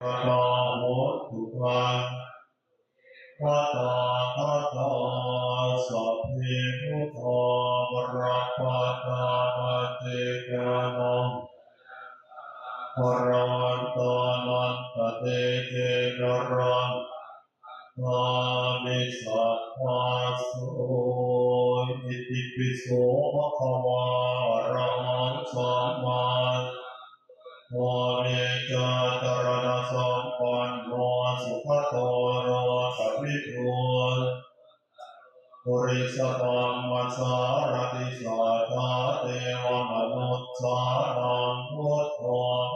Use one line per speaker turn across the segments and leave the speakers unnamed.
โลโหตุวันวัตตาทัตตาสัพเพพุทธาวรปตาปเจกานังวราวันตานันตเตเจกรังทามิสัพพาโสอิติปิโสภะคะวาอระหังสัมมาโมเนจาตรณสัมปันโน สุขโตโรสัพพิโตปุริสตัมมัสสารติสัทธาเทวมนุษสานังพุทโธ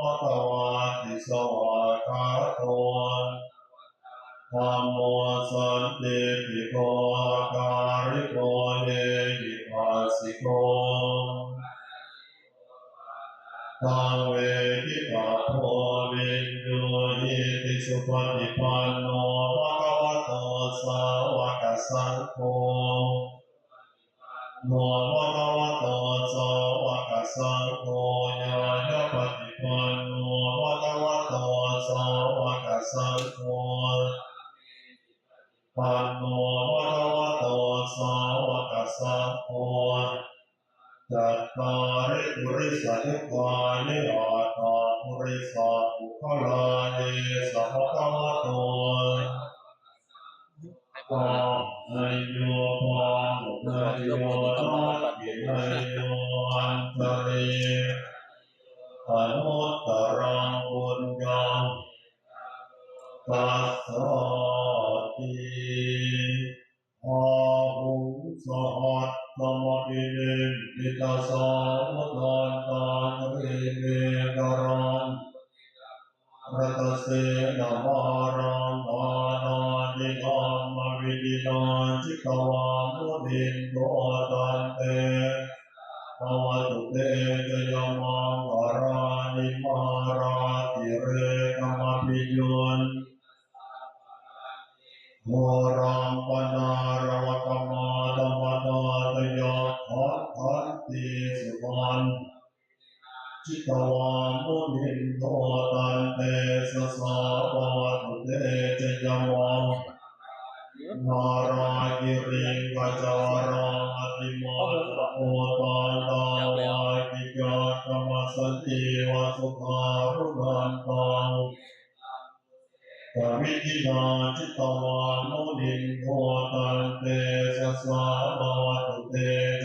ภะคะวาติสวากขาโตธัมโมสันติปิโกอาการิโกเยหิปัสสิโกตังเวทิตาโพ สุปฏิปันโนภะคะวะโตสาวกสังโฆโนภะคะวะโตสาวกสังโฆญาณปฏิปันโนภะคะวะโตสาวกสังโฆปันโนภะคะวะโตสาวกสังโฆ จัตตาริปุริสทุกวานิอาตาปุริสาภุคลาเยสัพพะวะโตปาในโยปาหุในโยนาคิในโยอันตริอนุตตรังบุญยังปัสสติอาหุสหัตตมปิเนนิ ตาสาวตานตานเรเนกรังรัตเสนามารังอานานิธรรมวิดินาจิตวามุนินโตตันเตภวตุเตจยมังวรานิมาราติเรกมปิยุนโมรังปนารา จิตวามุนินโทตันเตสสะวัตุเตจยมังนารากิริงกัจารังอติมาตโอตานตาวากิกาธรรมสันติวสุขารุนันตังกวิธินาจิตวานุนินโทตันเตสสะวะตุเตจ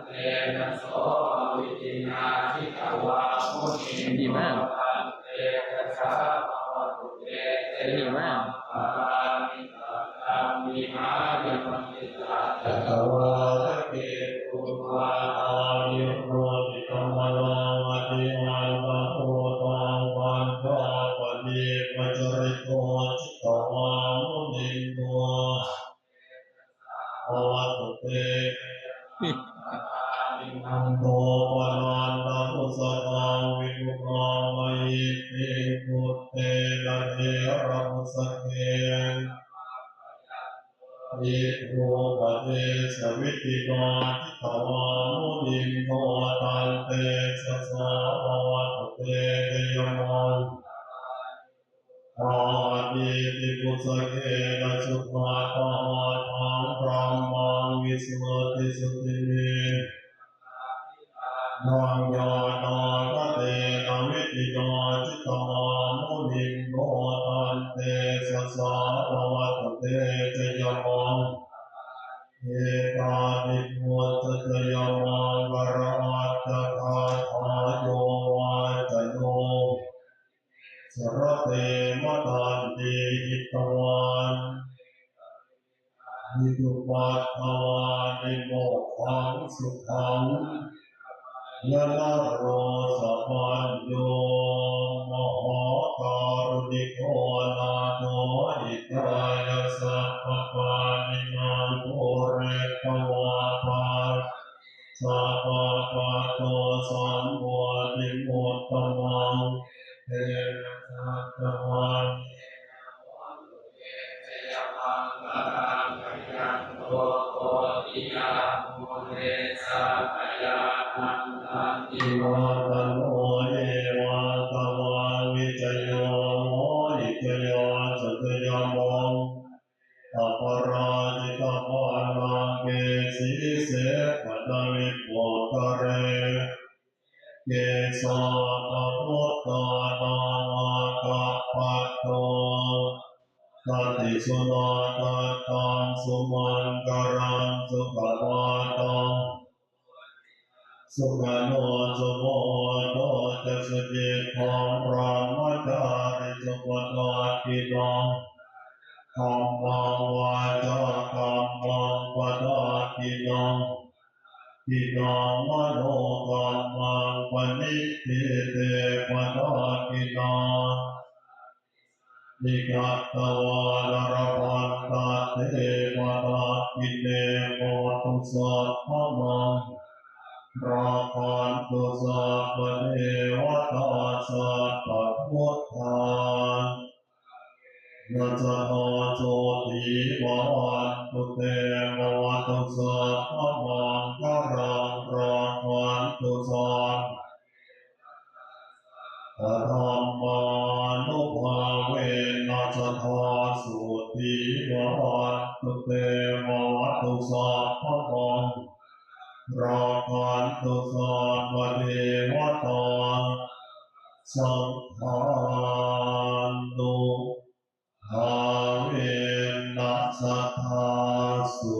มติมาตสุภารุนันตังนิโยจนะปะทังปุริมาระวันตังเวทิปิสัง
ดีมากดีมาก
ตะกวาตะเกตุวาอายุโรติธรรมลังอติมันตะโพตังวันตาปะเนปัจริโตจิตวามุนินโตภวะตุเต อันโตปนันตพุสตังวิมุตตังมยิพุตเตนะเทระมุสเกยิโรปเทสวิติกาทิตวามุนินโทตันเตสสะภะวะตุเตเตยมังอาดิติปุสเกนะสุขาตาทังพระมังวิสุทธิสุติ สสะภะวะตุเตจยมังเอกานิมุตตะยมังวราตคาทาโยวาจโยสระเตมตันติหิตวันนิทุปัตถวานิโมขังสุขังยะละโรสัพพัญโย ตตมังเทนะสัตตวันอิมาตโนเยว เกสาตพุตตานามาคัปปัตโตสัตติสุนาตัตตังสุมันกรังสุขวาตังสุขโนสุโมโตจะสุจิตของรามจาริสุปตาคินังธรรมังวาจาธรรมังปตาคินัง คินังมโนธรรมังปณิทิเตปตาคินังนิกัตตวานรพันตาเตปตาคิเนโมตุสัพพมังราคันตุสัพเทวตาสัพพพุทธานัจโนโจติวันตุเตมวัตุสัพพมัง วาวันตุเตวัตุสัพพะมังรอคอนตุสัพพะเดวตาสังฆานุหาเวนัสทาสุ